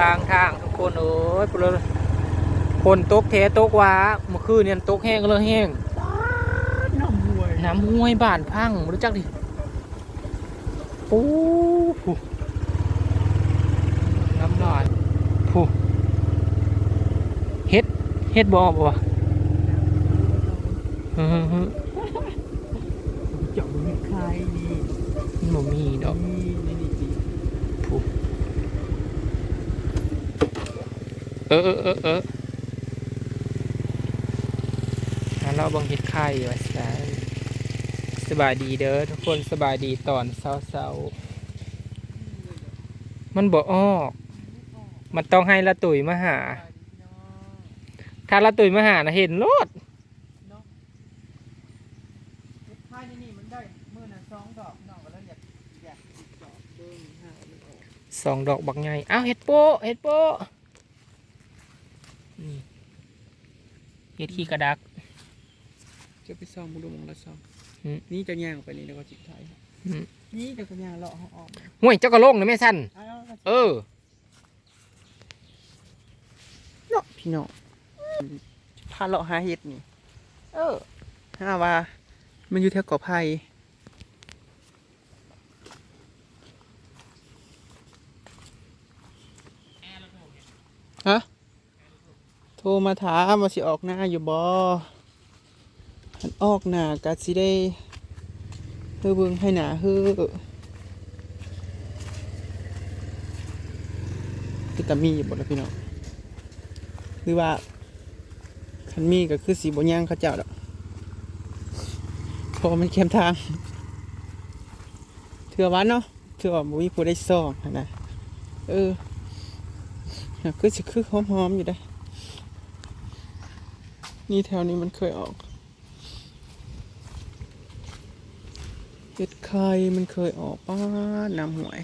ข้างทางทุกคนเอ้ยพลนคนตกแท้ตกหว้าเมื่อคืนเนี่ยตกแห้งก็เลยแห้งน้ำห่วยน้ำห้วยบ้านพังรู้จักดิโอ้โหน้ำลายโอ้เฮ็ดเฮ็ดบอบ่วะฮึฮึฮึเจาะมีใครนี่มันบ่มีดอก นี่นี่นี่จี ผู้ เออเออเออเอองั้นเราบังเฮ็ดไข่ไว้ซะสบายดีเด้อทุกคนสบายดีตอนเช้าๆมันบ่ออก มันต้องให้ละตุ๋ยมาหา ถ้าละตุ๋ยมาหานะเห็นโลดใครนี่นี่มันได้มื่อน่ะสองดอกน้องก็แล้วอยากอยากเจาะเบิ้งหามันออกสองดอกบักใหญ่อ้าวเห็ดโปะเห็ดโปะนี่ เห็ดขี้กระดัก จะไปซ่อมบุรุษมงละซ่อมอืม นี่จะย่างไปนี่แล้วก็จิตไทยอืมนี่จะก็ย่างเลาะเขาออกห่วยเจ้ากระโลงนะแม่สั้นเอาแล้วก็เออ เนาะพี่น้องพาเลาะหาเห็ดนี่ เออถ้าว่า มันอยู่แถวเกาะไผ่ฮะ โทรมาถามว่าสิออกหน้าอยู่บ่อันออกหน้าก็สิได้เฮ้อเบิ่งให้หน้าเฮ้อคือตามีอยู่บ่ล่ะพี่น้องหรือว่าคันมีก็คือสีบ่ย่างเขาเจ้าดอกพราะว่ามันเข้มทางเถื่อวันเนาะเถื่อว่าบุ้ยผู้ได้ซองนะเออคือสิคือหอมๆอยู่ได้ นี่แถวนี้มันเคยออกเห็ดไข่มันเคยออกป้าน้ำหวย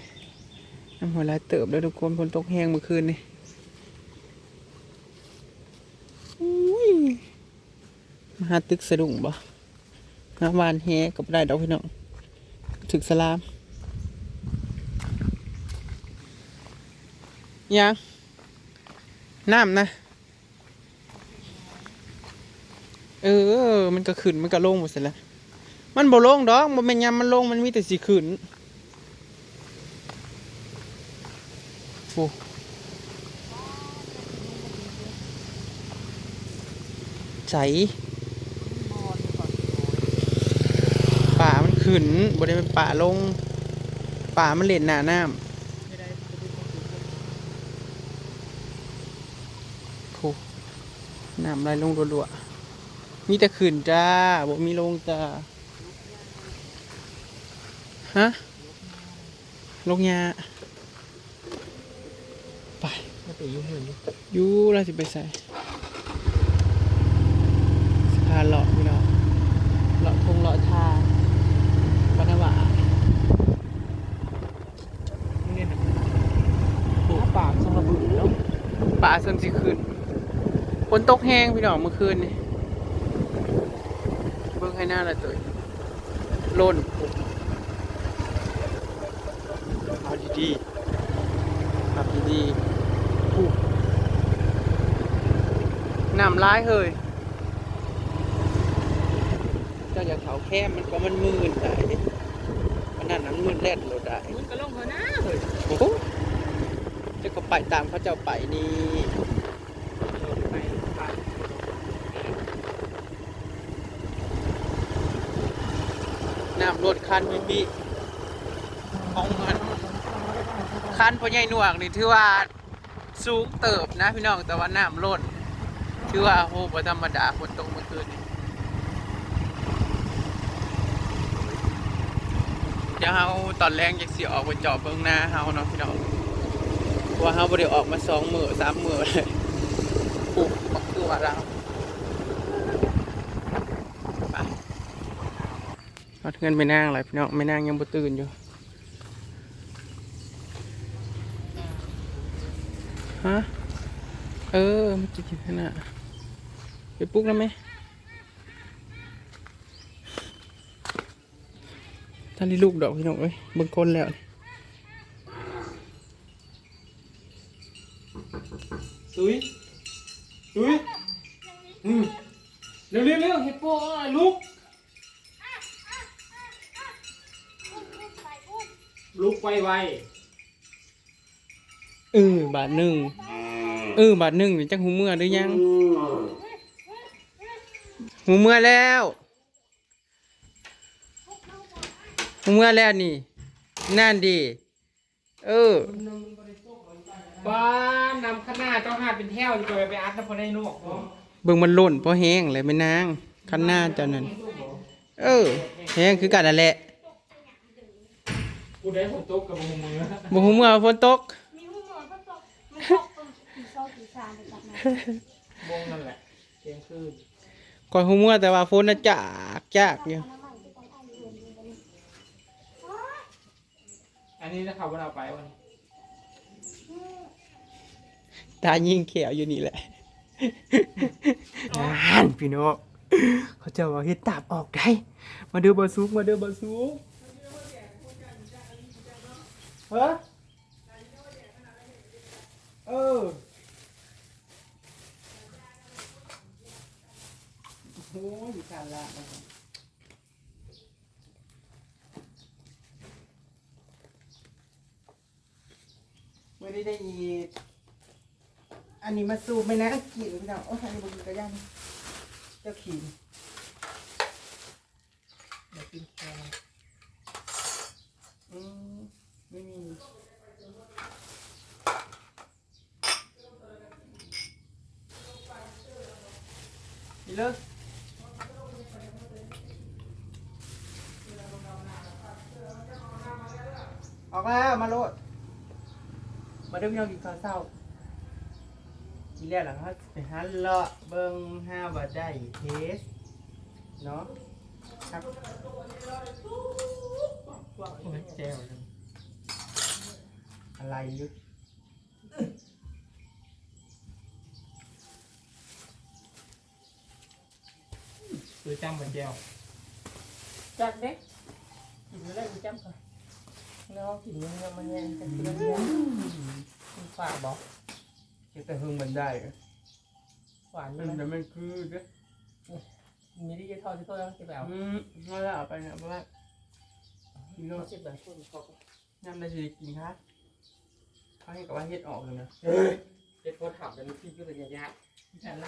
น้ำหวยลายเติบแล้วทุกคนฝนตกแห้งเมื่อคืนนี่อุ้ยมาหาตึกสะดุ้งบ่น้ำวานแฮกับได้ดอกพี่น้องถึกสลามยังน้ำนะ เออ มันก็ขึ้นมันก็ลงหมดเสร็จแล้ว มันบ่ลงดอกมันเป็นยามมันลงมันมีแต่สีขึ้นโอ้ใสป่ามันขึ้นบ่ได้เป็นป่าลง ป่ามันเล่นหน้าน้ำน้ำไหลลงรัวๆ มีแต่ขึ้นจ้าบ่มีลงจ้าฮะลงยาไปไม่ไปยุ่งเลยอยู่เราสิไปใส่สะพานเลาะพี่น้องเลาะทงเลาะทาบรรณวานี่นะโอ้ปากสองระเบิดแล้วป่าเสริมสิขึ้นฝนตกแห้งพี่น้องเมื่อคืนนี่ เบิ่งให้หน้าละตัวโล่นเอาดีๆครับดีๆอู้น้ำร้ายเฮ้ยเจ้าอย่าเขาแคมมันก็มันมืนได้เด้มันนั่นนั้นมืนแล่นโลดได้มันกระโลงเขานะเฮ้ยโอ้โหเจะก็ไปตามเขาเจ้าไปนี่ไปไป น้ำ รถคันบิบิของมันคันพ่อใหญ่หนวกนี่ถือว่าสูงเติบนะพี่น้องแต่ว่าน้ำรถถือว่าโหบ่ธรรมดาฝนตกเมื่อคืนนี่เดี๋ยวเฮาตอนแรกอยากสิออกไปเจาะเบิ่งหน้าเฮาเนาะพี่น้องว่าเฮาบ่ได้ออกมาสองมือสามมือเลยปุ๊บก็คือว่าเราป เอาเงินไปนั่งอะไรพี่น้องไม่นั่งยังบ่ตื่นอยู่ฮะเออมันจะกินขนาดไปปลุ๊กแล้วไหมท่านที่ลูกดอกพี่น้องเอ้ยเบิ่งคนแล้วตุ้ยตุ้ยอืมเร็วเร็วเร็วเฮ็ดโป้ลุก ลุกไวไวเออบาทหนึ่งเออบาทหนึ่งนี่จังหูเมื่อหรือยังหูเมื่อแล้วหูเมื่อแล้วนี่ นั่นดี เออบ้านนำข้างหน้าเจ้าหาดเป็นแถวอยู่ไปไปอัดน้ำพอได้นกบ่เบิ่งมันหล่นเพราะแห้งเลยไม่นางคันหน้าเจ้านั่นเออแห้งคือกันนั่นแหละ กูได้ฝนตกกับมือมือบ่หูเมื่อฝนตก มีหูหมอก็ตกมันตกตรงตีเช้าตีสามไปจากนั้นมงนั่นแหละเที่ยงคืนก่อนหูเมื่อแต่ว่าฝนน่ะจากจากอยู่น้ำมันไปต้องเอาเงินไปนี่อันนี้นะครับว่าเราไปวันตายิงเขียวอยู่นี่แหละนั่นพี่น้องเขาจะว่าเฮ็ดตาบออกได้ มาเด้อบ่ซุกมาเด้อบ่ซุกเฮ้อเออโอ้ยอยู่กันละไม่ได้ได้ยีอันนี้มาสูบไหมนะกินพี่น้องโอ้ยอันนี้บุกินกระย่างเจ้าขิงเดี๋ยวกินแกง อืมไม่มีนี่เลิกออกแล้วมาโลด มาเริ่มยองกินข้าวเศร้าทีแรกหลังเขาไปหาเลาะเบิ่งห้าว่าได้เทสเนาะครับโอ้ยแจ้วเลยอะไรอยุดซื้อจำเหมือนแจ้วจัดเด็กกินอะไรกูจำก่อนเนาะกินเนื้อมันยังจะกินเนื้อ ฝาบอกแต่หึงมันได้อะหวานมัมันนแต่มันคือเด้อมีที่จะทอดที่ทอดแล้วจะไปเอาอืมเอาละเอาไปนะเพราะว่าพี่น้องเขาจะแบบคนเขายำได้สิกินค่ะเขาให้กับว่าเฮ็ดออกเลยนะเด็กคนถามกันพี่ก็เลยยากฉันล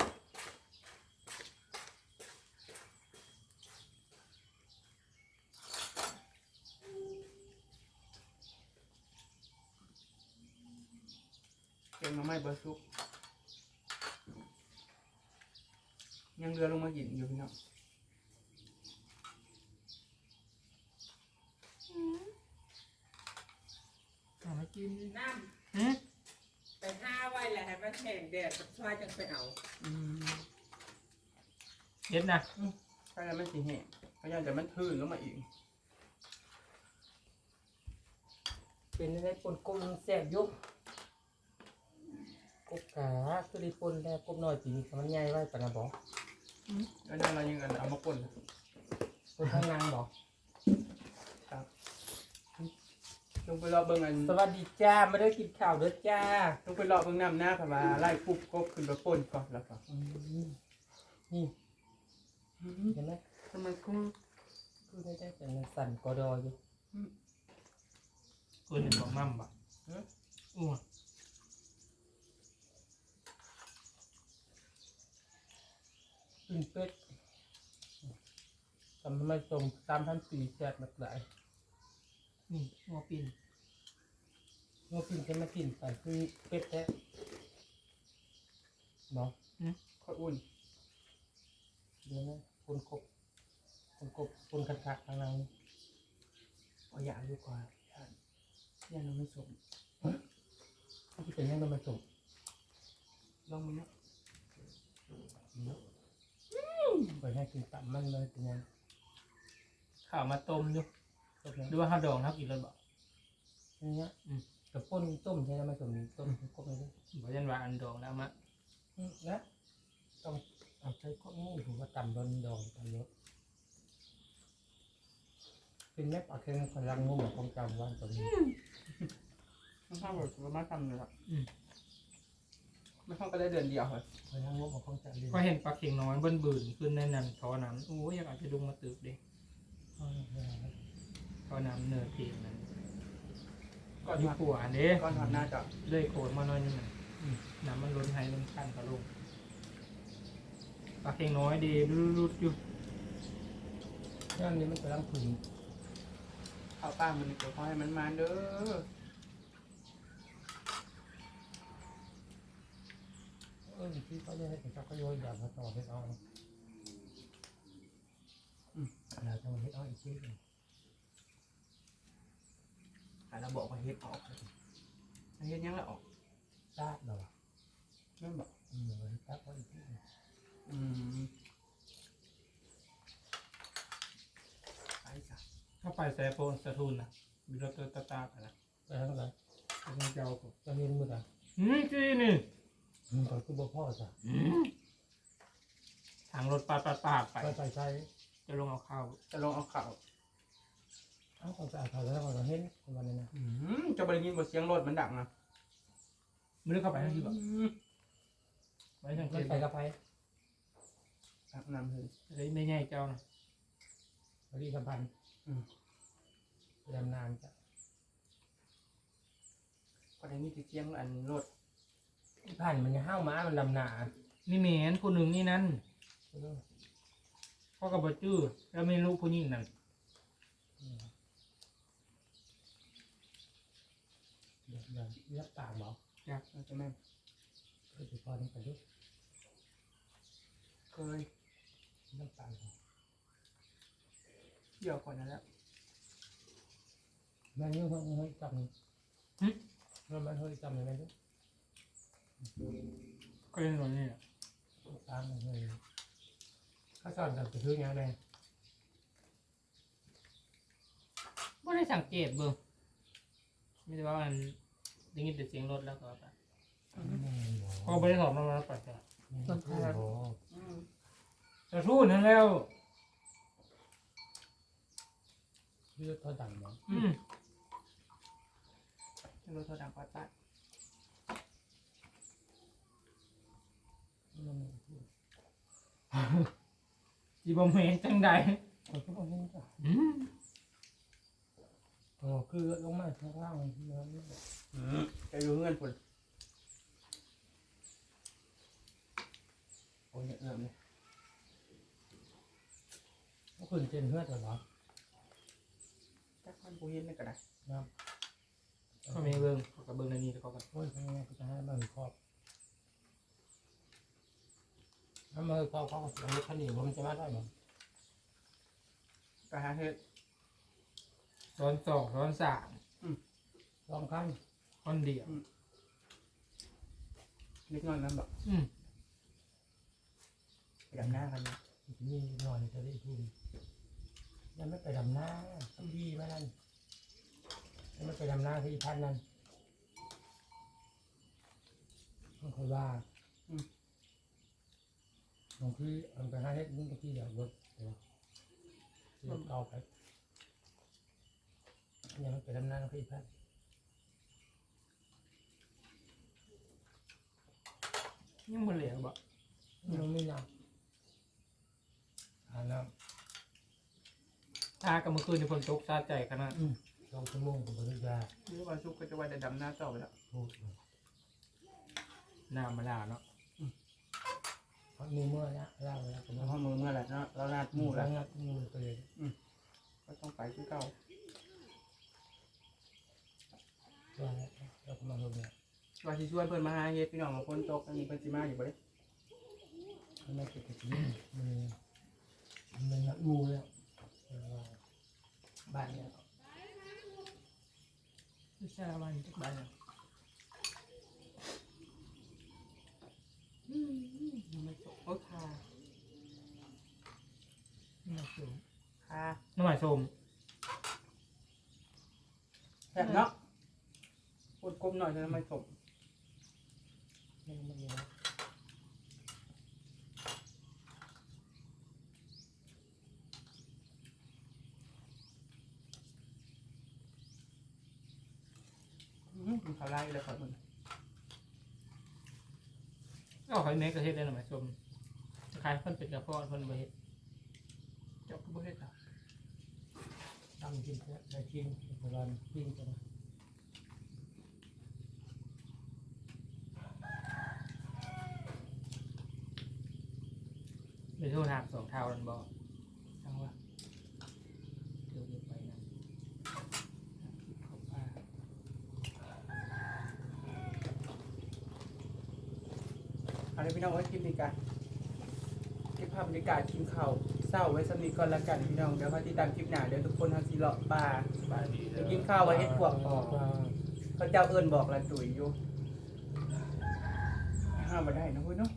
เก็บมาไม่เบอร์ซุปยังเรือลงมากินอยู่พี่น้องเอามากินน้หืมำไปห้าไว้แหละให้มันแห้งแดดมันช่วยจังไปเอาอืมเด็ดนะใช่แล้วมันสิแห้งพยายามจะมันทื่นลงมาอีก เป็นอะไรปนกุ้งแซ่บยุกกุ๊กกา คือได้ปนแล้วกุ๊กน้อยปีนี้มันใหญ่ไว้ปะนะบอกแล้วเนี่ยเรายังอันเอามาป่นนะปนข้างนางบอกลงไปรอเบิ่งอันสวัสดีจ้ามาได้กินข้าวเด้อจ้าลงไปรอเบิ่งน้ำหน้าค่ะว่าไล่ปุ๊บก็ขึ้นไปป่นก่อนแล้วก็อืมนี่เห็นไหมทำไมกุ้งคือได้ได้เป็นสั่นกอดออยู่กูเห็นบอกมั่มบ่อ้วน กินเป็ด ทำไมส่งตามพันปีแซ่บมากหลายนี่งัวปินเมื่อกินจะมากินไปคือเป็ดแท้เนาะข้าวอุ่นเดี๋ยวนะคนกบคนกบคนคันคักทางนั้นเอาอย่างดูก่อนย่านย่านเราไม่สมที่เป็นยังไงมาส่งลองมึงเนาะไปให้กินตับมันเลยเป็นยัง ข้าวมาต้มอยู่ต้มหรือว่าข้าวดองครับกินเลยบ่อย่างเงี้ยกับป้นต้มใช่ไหมมาส่งนี่ต้มกบเลยบ่ยันว่าอันดองแล้วมานะต้องเอาใช้ข้อนี้ผมว่าต่ำโดนดองต่ำเยอะเป็นแม่ปากเค็งพลังงุ่มของจำวันตัวนี้ต้องทำแบบว่ามาทำเลยครับไม่ห้องก็ได้เดือนเดียวเลยไปทางงบของจัดเลยก็เห็นปลาเข็งน้อยเบิ้นบืนขึ้นในนั้นท่อน้ำโอ้ยอยากเอาไปดุงมาตึกเด็ท่ อน้ำเนินเพลงนั้นก่อนอยู่ทอดขัวเด้ก่อนทอดหน้าจะเลยโขดมาหน่อยนึงน่ะน้ำมันล้นให้ล้นขั้นกระลงปลาเข็งน้อยดีรุดๆอยู่ย่างนี้มันกำลังผึ่งข้าวป้ามันเดี๋ยวขอให้มันมาเด้อเออที่เขาเรียกให้เป็นจักรยานแบบมาต่อให้เอาอืม เราจะมาให้เอาอีกทีหนึ่งหาเราบอกว่าเฮ็ดออกเฮ็ดยังละออกทราบเหรอนั่นบอกอืมเราให้ตักเอาอีกทีหนึ่งอืมไปจ้ะเข้าไปแซ่โปนสะทุนนะมีรถตัวตาตาไปนะไปทางไหนเป็นเจ้าผมจะเรียนมือไหนอืมจีนี่อืมตอนคือบ่พ่อจ้ะทางรถปาดปาดปาดไป ไปไปใช้ จะลงเอาข้าวจะลองเอาข่าวเอาของสะอาดเขาแล้วเราเห็นวันนี้นะอืมจะไปได้ยินบทเสียงรถมันดังนะไม่ได้เข้าไปทั้งที่แบบไว้ทางเกมันตไปกับไปอาบน้ำเลย เลยไม่ง่ายเจ้านะบริสัมพันธ์อืมไปดำนานจ้ะก็ได้มีแต่เสียงอันรถผ่านมันจะห้าวม้ามันดำนานี่เหม็นผู้หนึ่งนี่นั่นเออ พ่อกับบจื้อแล้วไม่รู้ผู้หญิงนั่นเดี๋ยวเดี๋ยวเรียกต่างบอกเราจะแม่นเออพอนี้ไปดูเคยเรียกต่างบอกเที่ยวก่อนนั่นแหละแม่นี่เฮ้ยเฮ้ยจำนี่แล้วมันเฮ้ยจำยังไงดูก็เล่นตัวนี้แหละตามมันเฮ้ยข้าสอนกันไปซื้อยังไงไม่ได้สังเกตเบิ่งไม่ได้ว่ามันได้ยินแต่เสียงรถแล้วก็ไปพอไม่ได้สอบมาแล้วไปแต่อืมจะสู้นั่นแล้วเลือดเขาดังบอกอืมรถเท่าดังปัดปัด จีบอมเมนจังใดมันก็บอกนี่จ้ะอืมอ๋อคือลงมาข้างล่างมันมันอืมจะอยู่เงื่อนพุ่นโอ้ยเอื้อมเลยก็ขึ้นเจนเฮือดเหรอจักมันกูเห็นเลยก็ได้ครับเขาไม่เบิ่งเขาก็เบิ่งในนี้แล้วเขาก็โอ้ยทำไงก็จะให้มัน ครอบถ้ามือครอบเขาก็เอาขันหนีผมจะมาได้หรอก็หาเฮ็ดร้อนสองร้อนสามลองขั้นคนเดียว เล็กน้อยนั้นแบบอืม ไปดำหน้ากันนะมีหน่อยจะได้ทุนยังไม่ไปดำหน้าสักทีไหมนั่นยังไม่ไปดำหน้าที่พันนั่นต้องคอยว่า บางทีอันไปหาเฮ็ดนี่บางทีเดี๋ยวเดี๋ยวเก่าไปยังไปดำน้าที่พันยังบ่เหลียวบ่ยังไม่นับอ่าแล้วตากับเมื่อคืนในฝนตกซาใจขนาดสองชั่วโมงกับบริจาหรือวันศุกก็จะไว้แต่ดำหน้าต่อไปแล้วพูดน้ำมาลาเนาะ เพราะมีเมื่อนะเล่าแล้วก็แล้มาวห้องมือเมื่อไหร่เนาะเราลาดหมู่แล้วงัดมูไปเลยก็ต้องไปที่เก่าก็แล้วก็มาลงเนี่ยว่าที่ช่วยเพื่อนมาหาเฮ็ดพี่น้องมาคนตกอันนี้เพิ่นสิมาอยู่บ่เด้มันไม่ติดติดนี่มันมันงัดมูแล้วบ้านเนี่ยไม่ใช่ละวันจักใบน่ะยังไม่ตกโอ้คา น้ำมันส้ม คาน้ำมันส้มแซ่บเนาะพูดกลมหน่อยจะไม่ตกมันมันเนี่ยอื้อมันเขาไล่เลยครับมันก็ขอยเมกระเทศได้หน่อยไหมชมคล้ายๆเพิ่นเป็นกระเพาะเพิ่นบ่เฮ็ดเจ้าก็บ่เฮ็ดอะ ตั้งกินแค่ได้กินประมาณกินกันไปโทษหักสองเท่านั่นบ่จังว่าเดี๋ยวเดี๋ยวไปนะเข้าป่าเอาเลยพี่น้องไว้คลิปนี้กันเก็บภาพบรรยากาศกินข้าว เศร้าไว้สำนีก่อนละกันพี่น้องเดี๋ยวมาติดตามคลิปหน้าเดี๋ยวทุกคนทำสีเลาะปลาบายดีไปกินข้าวไว้เฮ็ดพวกออกเขาเจ้าเอิญบอกละตุ๋ยอยู่ห้ามมาได้นะเว้ยเนาะ